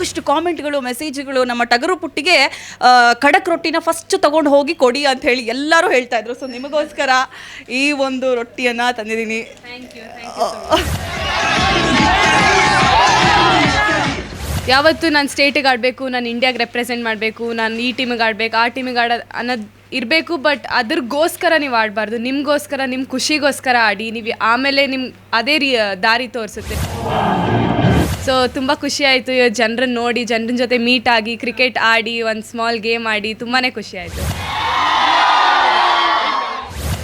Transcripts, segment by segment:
ಸಾಕಷ್ಟು ಕಾಮೆಂಟ್ಗಳು, ಮೆಸೇಜ್ಗಳು ನಮ್ಮ ಟಗರು ಪುಟ್ಟಿಗೆ ಖಡಕ್ ರೊಟ್ಟಿನ ಫಸ್ಟ್ ತಗೊಂಡು ಹೋಗಿ ಕೊಡಿ ಅಂತ ಹೇಳಿ ಎಲ್ಲರೂ ಹೇಳ್ತಾ ಇದ್ರು. ಸೊ ನಿಮಗೋಸ್ಕರ ಈ ಒಂದು ರೊಟ್ಟಿಯನ್ನ ತಂದಿದ್ದೀನಿ. ಯಾವತ್ತು ನಾನು ಸ್ಟೇಟಿಗೆ ಆಡಬೇಕು, ನಾನು ಇಂಡಿಯಾಗೆ ರೆಪ್ರೆಸೆಂಟ್ ಮಾಡಬೇಕು, ನಾನು ಈ ಟೀಮಿಗೆ ಆಡಬೇಕು, ಆ ಟೀಮಿಗೆ ಆಡೋದು ಅನ್ನೋದು ಇರಬೇಕು ಬಟ್ ಅದ್ರಗೋಸ್ಕರ ನೀವು ಆಡಬಾರ್ದು. ನಿಮಗೋಸ್ಕರ ನಿಮ್ಮ ಖುಷಿಗೋಸ್ಕರ ಆಡಿ, ನೀವು ಆಮೇಲೆ ನಿಮ್ಮ ಅದೇ ರೀ, ದಾರಿ ತೋರಿಸುತ್ತೆ. ಸೊ ತುಂಬ ಖುಷಿ ಆಯಿತು. ಜನರನ್ನ ನೋಡಿ ಜನರ ಜೊತೆ ಮೀಟ್ ಆಗಿ ಕ್ರಿಕೆಟ್ ಆಡಿ, ಒಂದು ಸ್ಮಾಲ್ ಗೇಮ್ ಆಡಿ ತುಂಬಾ ಖುಷಿ ಆಯಿತು.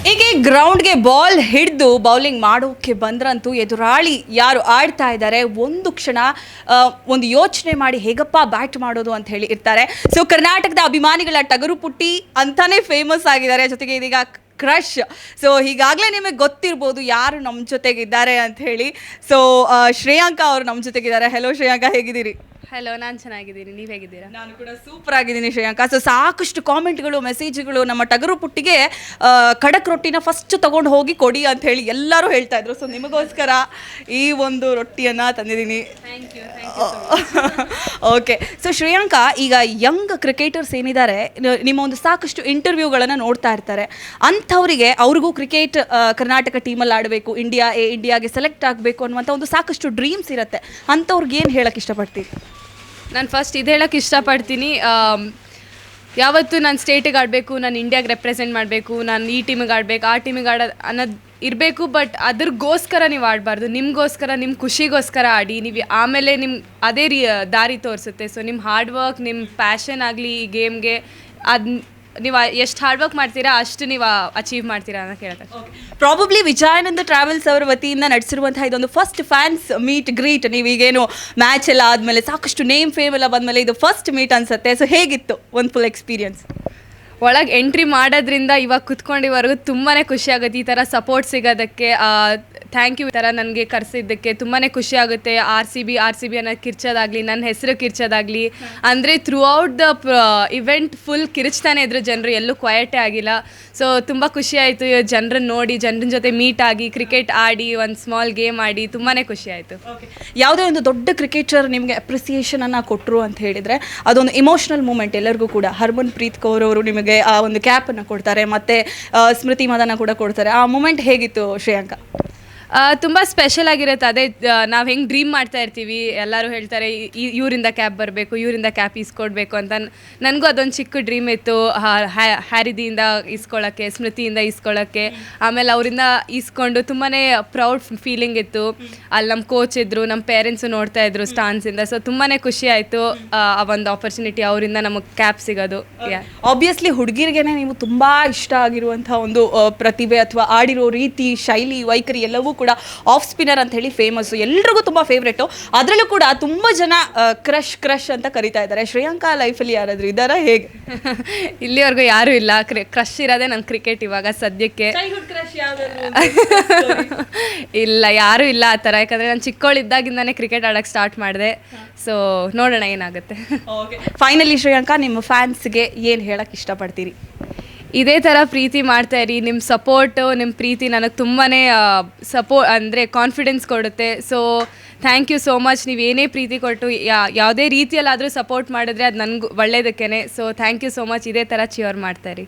ಹೀಗೆ ಗ್ರೌಂಡ್ಗೆ ಬಾಲ್ ಹಿಡಿದು ಬೌಲಿಂಗ್ ಮಾಡೋಕ್ಕೆ ಬಂದ್ರಂತೂ ಎದುರಾಳಿ ಯಾರು ಆಡ್ತಾ ಇದ್ದಾರೆ, ಒಂದು ಕ್ಷಣ ಒಂದು ಯೋಚನೆ ಮಾಡಿ ಹೇಗಪ್ಪ ಬ್ಯಾಟ್ ಮಾಡೋದು ಅಂತ ಹೇಳಿ ಇರ್ತಾರೆ. ಸೊ ಕರ್ನಾಟಕದ ಅಭಿಮಾನಿಗಳ ಟಗರು ಪುಟ್ಟಿ ಅಂತಾನೆ ಫೇಮಸ್ ಆಗಿದ್ದಾರೆ. ಜೊತೆಗೆ ಇದೀಗ ಕ್ರಶ್ ಸೊ ಹೀಗಾಗಲೇ ನಿಮಗೆ ಗೊತ್ತಿರ್ಬೋದು ಯಾರು ನಮ್ಮ ಜೊತೆಗಿದ್ದಾರೆ ಅಂತ ಹೇಳಿ. ಸೊ ಶ್ರೇಯಾಂಕ ಅವರು ನಮ್ಮ ಜೊತೆಗಿದ್ದಾರೆ. ಹೆಲೋ ಶ್ರೇಯಾಂಕ, ಹೇಗಿದ್ದೀರಿ? ಹಲೋ ನಾನು ಚೆನ್ನಾಗಿದ್ದೀನಿ. ನೀವು ಹೇಗಿದ್ದೀರಾ? ನಾನು ಕೂಡ ಸೂಪರ್ ಆಗಿದ್ದೀನಿ ಶ್ರೇಯಾಂಕ. ಸೊ ಸಾಕಷ್ಟು ಕಾಮೆಂಟ್ಗಳು ಮೆಸೇಜ್ಗಳು ನಮ್ಮ ಟಗರು ಪುಟ್ಟಿಗೆ ಆ, ಖಡಕ್ ರೊಟ್ಟಿನ ಫಸ್ಟ್ ತಗೊಂಡು ಹೋಗಿ ಕೊಡಿ ಅಂತ ಹೇಳಿ ಎಲ್ಲರೂ ಹೇಳ್ತಾ ಇದ್ರು. ಸೊ ನಿಮಗೋಸ್ಕರ ಈ ಒಂದು ರೊಟ್ಟಿಯನ್ನು ತಂದಿದ್ದೀನಿ. ಥ್ಯಾಂಕ್ ಯು ಓಕೆ ಸೊ ಶ್ರೇಯಾಂಕ ಈಗ ಯಂಗ್ ಕ್ರಿಕೆಟರ್ಸ್ ಏನಿದ್ದಾರೆ ನ- ನಿಮ್ಮ ಒಂದು ಸಾಕಷ್ಟು ಇಂಟರ್ವ್ಯೂಗಳನ್ನು ನೋಡ್ತಾ ಇರ್ತಾರೆ. ಅಂಥವರಿಗೆ ಅವ್ರಿಗೂ ಕ್ರಿಕೆಟ್ ಕರ್ನಾಟಕ ಟೀಮಲ್ಲಿ ಆಡಬೇಕು ಇಂಡಿಯಾ ಎ ಇಂಡಿಯಾಗೆ ಸೆಲೆಕ್ಟ್ ಆಗಬೇಕು ಅನ್ನುವಂಥ ಒಂದು ಸಾಕಷ್ಟು ಡ್ರೀಮ್ಸ್ ಇರುತ್ತೆ. ಅಂಥವ್ರಿಗೆ ಏನು ಹೇಳಕ್ಕೆ ಇಷ್ಟಪಡ್ತೀವಿ ನಾನು ಫಸ್ಟ್ ಇದು ಹೇಳೋಕ್ಕೆ ಇಷ್ಟಪಡ್ತೀನಿ ಯಾವತ್ತು ನಾನು ಸ್ಟೇಟಿಗೆ ಆಡಬೇಕು, ನಾನು ಇಂಡಿಯಾಗೆ ರೆಪ್ರೆಸೆಂಟ್ ಮಾಡಬೇಕು, ನಾನು ಈ ಟೀಮಿಗೆ ಆಡಬೇಕು, ಆ ಟೀಮಿಗೆ ಆಡೋದು ಅನ್ನೋದು ಇರಬೇಕು ಬಟ್ ಅದ್ರಗೋಸ್ಕರ ನೀವು ಆಡಬಾರ್ದು, ನಿಮಗೋಸ್ಕರ ನಿಮ್ಮ ಖುಷಿಗೋಸ್ಕರ ಆಡಿ, ನೀವು ಆಮೇಲೆ ನಿಮ್ಮ ಅದೇ ರೀ ದಾರಿ ತೋರಿಸುತ್ತೆ. ಸೊ ನಿಮ್ಮ ಹಾರ್ಡ್ ವರ್ಕ್ ನಿಮ್ಮ ಪ್ಯಾಷನ್ ಆಗಲಿ ಈ ಗೇಮ್ಗೆ ಅದು ನೀವು ಎಷ್ಟು ಹಾರ್ಡ್ ವರ್ಕ್ ಮಾಡ್ತೀರಾ ಅಷ್ಟು ನೀವು ಅಚೀವ್ ಮಾಡ್ತೀರಾ ಅಂತ ಕೇಳ್ತಾರೆ ಪ್ರಾಬಬ್ಲಿ ವಿಜಯಾನಂದ ಟ್ರಾವೆಲ್ಸ್ ಅವರ ವತಿಯಿಂದ ನಡೆಸಿರುವಂತಹ ಇದೊಂದು ಫಸ್ಟ್ ಫ್ಯಾನ್ಸ್ ಮೀಟ್ ಗ್ರೀಟ್ ನೀವು ಈಗೇನು ಮ್ಯಾಚ್ ಎಲ್ಲ ಆದಮೇಲೆ ಸಾಕಷ್ಟು ನೇಮ್ ಫೇಮ್ ಎಲ್ಲ ಬಂದಮೇಲೆ ಇದು ಫಸ್ಟ್ ಮೀಟ್ ಅನ್ಸುತ್ತೆ. ಸೊ ಹೇಗಿತ್ತು ಒಂದು ಫುಲ್ ಎಕ್ಸ್ಪೀರಿಯನ್ಸ್ ಒಳಗೆ ಎಂಟ್ರಿ ಮಾಡೋದ್ರಿಂದ ಇವಾಗ ಕುತ್ಕೊಂಡಿವರೆಗೂ ತುಂಬಾ ಖುಷಿ ಆಗುತ್ತೆ. ಈ ಥರ ಸಪೋರ್ಟ್ ಸಿಗೋದಕ್ಕೆ ಥ್ಯಾಂಕ್ ಯು ಈ ಥರ ನನಗೆ ಕರೆಸಿದ್ದಕ್ಕೆ ತುಂಬಾ ಖುಷಿ ಆಗುತ್ತೆ. R C B, R C B ಅನ್ನೋ ಕಿರ್ಚೋದಾಗಲಿ, ನನ್ನ ಹೆಸರು ಕಿರ್ಚೋದಾಗಲಿ. ಅಂದರೆ through out the event full ಕಿರಿಚ್ತಾನೆ ಇದ್ರು ಜನರು, ಎಲ್ಲೂ ಕ್ವಯಟೇ ಆಗಿಲ್ಲ. ಸೊ ತುಂಬ ಖುಷಿ ಆಯಿತು ಜನರನ್ನ ನೋಡಿ ಜನರ ಜೊತೆ ಮೀಟ್ ಆಗಿ ಕ್ರಿಕೆಟ್ ಆಡಿ, ಒಂದು ಸ್ಮಾಲ್ ಗೇಮ್ ಆಡಿ ತುಂಬಾ ಖುಷಿ ಆಯಿತು. ಯಾವುದೇ ಒಂದು ದೊಡ್ಡ ಕ್ರಿಕೆಟರ್ ನಿಮಗೆ ಅಪ್ರಿಸಿಯೇಷನನ್ನು ಕೊಟ್ಟರು ಅಂತ ಹೇಳಿದರೆ, ಅದೊಂದು ಇಮೋಷನಲ್ ಮೂಮೆಂಟ್ ಎಲ್ಲರಿಗೂ ಕೂಡ. ಹರ್ಮನ್ ಪ್ರೀತ್ ಕೌರ್ ಅವರು ನಿಮಗೆ ಆ ಒಂದು ಕ್ಯಾಪನ್ನು ಕೊಡ್ತಾರೆ, ಮತ್ತೆ ಸ್ಮೃತಿ ಮದನ ಕೂಡ ಕೊಡ್ತಾರೆ. ಆ ಮೂಮೆಂಟ್ ಹೇಗಿತ್ತು ಶ್ರೇಯಾಂಕ? ತುಂಬ ಸ್ಪೆಷಲ್ ಆಗಿರುತ್ತೆ. ಅದೇ ನಾವು ಹೆಂಗೆ ಡ್ರೀಮ್ ಮಾಡ್ತಾ ಇರ್ತೀವಿ. ಎಲ್ಲರೂ ಹೇಳ್ತಾರೆ ಇವರಿಂದ ಕ್ಯಾಬ್ ಬರಬೇಕು ಇವರಿಂದ ಕ್ಯಾಪ್ ಇಸ್ಕೊಡ್ಬೇಕು ಅಂತ. ನನಗೂ ಅದೊಂದು ಚಿಕ್ಕ ಡ್ರೀಮ್ ಇತ್ತು. ಹ್ಯಾರಿದಿಯಿಂದ ಇಸ್ಕೊಳ್ಳೋಕ್ಕೆ ಸ್ಮೃತಿಯಿಂದ ಇಸ್ಕೊಳ್ಳೋಕ್ಕೆ ಆಮೇಲೆ ಅವರಿಂದ ಇಸ್ಕೊಂಡು ತುಂಬಾ ಪ್ರೌಡ್ ಫೀಲಿಂಗ್ ಇತ್ತು. ಅಲ್ಲಿ ನಮ್ಮ ಕೋಚ್ ಇದ್ದರು ನಮ್ಮ ಪೇರೆಂಟ್ಸು ನೋಡ್ತಾ ಇದ್ರು ಸ್ಟಾನ್ಸಿಂದ ಸೊ ತುಂಬಾ ಖುಷಿ ಆಯಿತು ಆ ಒಂದು ಆಪರ್ಚುನಿಟಿ ಅವರಿಂದ ನಮಗೆ ಕ್ಯಾಪ್ ಸಿಗೋದು. ಆಬ್ವಿಯಸ್ಲಿ ಹುಡುಗಿರಿಗೆನೆ ನೀವು ತುಂಬ ಇಷ್ಟ ಆಗಿರುವಂಥ ಒಂದು ಪ್ರತಿಭೆ ಅಥವಾ ಆಡಿರೋ ರೀತಿ ಶೈಲಿ ವೈಖರಿ ಎಲ್ಲವೂ ಕೂಡ ಆಫ್ ಸ್ಪಿನ್ನರ್ ಅಂತ ಹೇಳಿ ಫೇಮಸ್ ಎಲ್ರಿಗೂ ತುಂಬಾ ಫೇವ್ರೇಟು ಅದರಲ್ಲೂ ಕೂಡ ತುಂಬಾ ಜನ ಕ್ರಶ್ ಕ್ರಶ್ ಅಂತ ಕರಿತಾ ಇದ್ದಾರೆ. ಶ್ರೇಯಾಂಕಾ ಲೈಫಲ್ಲಿ ಯಾರಾದ್ರೂ ಇದ್ದಾರಾ? ಹೇಗೆ? ಇಲ್ಲಿವರೆಗೂ ಯಾರೂ ಇಲ್ಲ. ಕ್ರಶ್ ಇರೋದೇ ನನ್ನ ಕ್ರಿಕೆಟ್ ಇವಾಗ ಸದ್ಯಕ್ಕೆ. ಇಲ್ಲ ಯಾರೂ ಇಲ್ಲ ಆ ಥರ. ಯಾಕಂದರೆ ನಾನು ಚಿಕ್ಕವಳಿದ್ದಾಗಿಂದಾನೇ ಕ್ರಿಕೆಟ್ ಆಡೋಕ್ಕೆ ಸ್ಟಾರ್ಟ್ ಮಾಡಿದೆ. ಸೊ ನೋಡೋಣ ಏನಾಗುತ್ತೆ. ಫೈನಲಿ ಶ್ರೇಯಾಂಕಾ ನಿಮ್ಮ ಫ್ಯಾನ್ಸ್ಗೆ ಏನು ಹೇಳಕ್ ಇಷ್ಟಪಡ್ತೀರಿ? ಇದೇ ಥರ ಪ್ರೀತಿ ಮಾಡ್ತಾ ಇರಿ. ನಿಮ್ಮ ಸಪೋರ್ಟು ನಿಮ್ಮ ಪ್ರೀತಿ ನನಗೆ ತುಂಬಾ ಸಪೋ ಅಂದರೆ ಕಾನ್ಫಿಡೆನ್ಸ್ ಕೊಡುತ್ತೆ. So thank you so much ನೀವು ಏನೇ ಪ್ರೀತಿ ಕೊಟ್ಟು, ಯಾ, ಯಾವುದೇ ರೀತಿಯಲ್ಲಾದರೂ ಸಪೋರ್ಟ್ ಮಾಡಿದ್ರೆ ಅದು ನನಗೂ ಒಳ್ಳೆಯದಕ್ಕೇ so thank you so much ಇದೇ ಥರ ಚಿಯರ್ ಮಾಡ್ತಾ ಇರಿ.